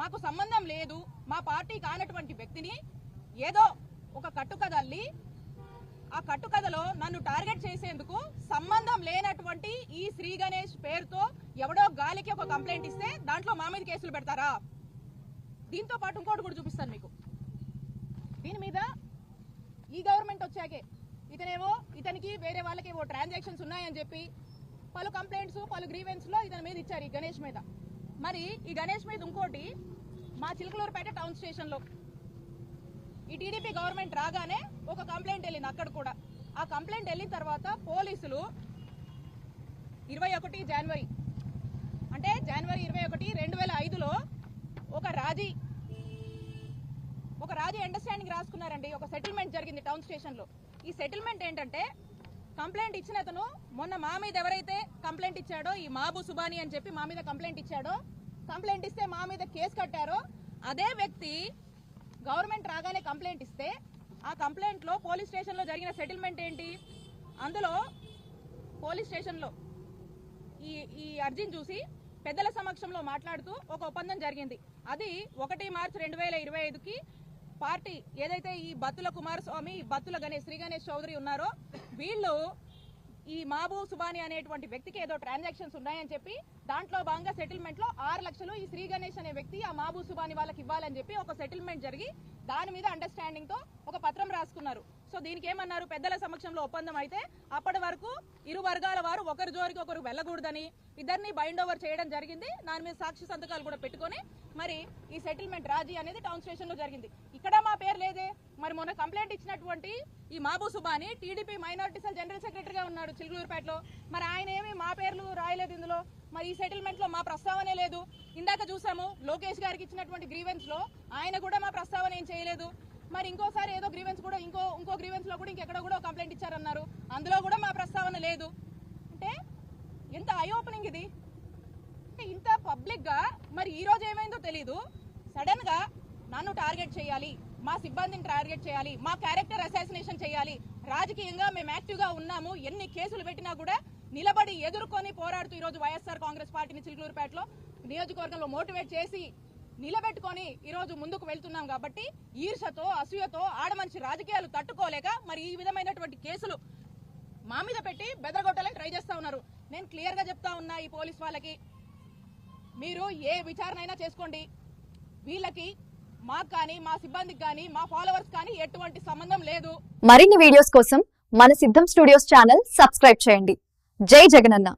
మాకు సంబంధం లేదు. మా పార్టీ కానటువంటి వ్యక్తిని ఏదో ఒక కట్టుకదల్లి ఆ కట్టుకథలో నన్ను టార్గెట్ చేసేందుకు సంబంధం లేనటువంటి ఈ శ్రీ గణేష్ పేరుతో ఎవడో గాలికి ఒక కంప్లైంట్ ఇస్తే దాంట్లో మా మీద కేసులు పెడతారా? దీంతో పాటు ఇంకోటి కూడా చూపిస్తాను మీకు. దీని మీద ఈ గవర్నమెంట్ వచ్చాకే ఇతనేమో ఇతనికి వేరే వాళ్ళకి ఏవో ట్రాన్సాక్షన్స్ ఉన్నాయని చెప్పి పలు కంప్లైంట్స్ పలు గ్రీవెన్స్లో ఇతని మీద ఇచ్చారు ఈ గణేష్ మీద. మరి ఈ గణేష్ మీద ఇంకోటి మా చిలకలూరుపేట టౌన్ స్టేషన్లో ఈ టీడీపీ గవర్నమెంట్ రాగానే ఒక కంప్లైంట్ వెళ్ళింది అక్కడ కూడా. ఆ కంప్లైంట్ వెళ్ళిన తర్వాత పోలీసులు ఇరవై ఒకటి జనవరి అంటే జనవరి ఇరవై ఒకటి రెండు వేల ఐదులో ఒక రాజీ ఒక రాజీ అండర్స్టాండింగ్ రాసుకున్నారండి. ఒక సెటిల్మెంట్ జరిగింది టౌన్ స్టేషన్లో ఈ సెటిల్మెంట్ ఏంటంటే కంప్లైంట్ ఇచ్చిన అతను మొన్న మా మీద ఎవరైతే కంప్లైంట్ ఇచ్చాడో ఈ మాబు సుబాని అని చెప్పి మా మీద కంప్లైంట్ ఇచ్చాడో కంప్లైంట్ ఇస్తే మా మీద కేసు కట్టారో అదే వ్యక్తి గవర్నమెంట్ రాగానే కంప్లైంట్ ఇస్తే ఆ కంప్లైంట్లో పోలీస్ స్టేషన్లో జరిగిన సెటిల్మెంట్ ఏంటి? అందులో పోలీస్ స్టేషన్లో ఈ ఈ అర్జీని చూసి పెద్దల సమక్షంలో మాట్లాడుతూ ఒక ఒప్పందం జరిగింది. అది ఒకటి మార్చి రెండు వేల ఇరవై ఐదుకి పార్టీ ఏదైతే ఈ బత్తుల కుమారస్వామి బత్తుల గణేష్ శ్రీ గణేష్ చౌదరి ఉన్నారో వీళ్ళు ఈ మాబూ సుబాని అనేటువంటి వ్యక్తికి ఏదో ట్రాన్సాక్షన్స్ ఉన్నాయని చెప్పి దాంట్లో భాగంగా సెటిల్మెంట్లో ఆరు లక్షలు ఈ శ్రీ గణేష్ అనే వ్యక్తి ఆ మాబూ సుబాని వాళ్ళకి ఇవ్వాలని చెప్పి ఒక సెటిల్మెంట్ జరిగి దాని మీద అండర్స్టాండింగ్తో ఒక రాసుకున్నారు. సో దీనికి ఏమన్నారు పెద్దల సమక్షంలో ఒప్పందం అయితే అప్పటి వరకు ఇరు వర్గాల వారు ఒకరి జోరికి ఒకరు వెళ్ళకూడదని ఇద్దరిని బైండ్ ఓవర్ చేయడం జరిగింది. దాని మీద సాక్షి సంతకాలు కూడా పెట్టుకొని మరి ఈ సెటిల్మెంట్ రాజీ అనేది టౌన్ స్టేషన్లో జరిగింది. ఇక్కడ మా పేరు లేదే. మరి మొన్న కంప్లైంట్ ఇచ్చినటువంటి ఈ Mabu Subani TDP minority cell general సెక్రటరీగా ఉన్నాడు చిలుగులూరుపేటలో మరి ఆయన ఏమి మా పేర్లు రాయలేదు ఇందులో? మరి ఈ సెటిల్మెంట్లో మా ప్రస్తావనే లేదు. ఇందాక చూసాము లోకేష్ గారికి ఇచ్చినటువంటి గ్రీవెన్స్లో ఆయన కూడా మా ప్రస్తావన ఏం చేయలేదు. మరి ఇంకోసారి ఏదో గ్రీవెన్స్ కూడా ఇంకో ఇంకో గ్రీవెన్స్లో కూడా ఇంకెక్కడ కూడా కంప్లైంట్ ఇచ్చారన్నారు. అందులో కూడా మా ప్రస్తావన లేదు. అంటే ఎంత ఐ ఓపెనింగ్ ఇది? అంటే ఇంత పబ్లిక్గా మరి ఈ రోజు ఏమైందో తెలీదు. సడన్గా నన్ను టార్గెట్ చేయాలి మా సిబ్బందిని టార్గెట్ చేయాలి మా క్యారెక్టర్ అసాసినేషన్ చేయాలి. రాజకీయంగా మేము యాక్టివ్గా ఉన్నాము ఎన్ని కేసులు పెట్టినా కూడా నిలబడి ఎదుర్కొని పోరాడుతూ ఈ రోజు వైఎస్ఆర్ కాంగ్రెస్ పార్టీని చిలుకూరుపేటలో నియోజకవర్గంలో మోటివేట్ చేసి నిలబెట్టుకొని ఈరోజు ముందుకు వెళ్తున్నాం కాబట్టి ఈర్షతో అసూయతో ఆడమనిషి రాజకీయాలు తట్టుకోలేక మరి ఈ విధమైనటువంటి కేసులు మా మీద పెట్టి బెదరగొట్టాలని ట్రై చేస్తా ఉన్నారు. నేను క్లియర్గా చెప్తా ఉన్నా ఈ పోలీస్ వాళ్ళకి. మీరు ఏ విచారణ అయినా చేసుకోండి. వీళ్ళకి మాకు కానీ మా సిబ్బందికి కానీ మా ఫాలోవర్స్ కానీ ఎటువంటి సంబంధం లేదు. మరిన్ని వీడియోస్ కోసం మన సిద్ధం స్టూడియోస్ ఛానల్ సబ్స్క్రైబ్ చేయండి. జై జగనన్న.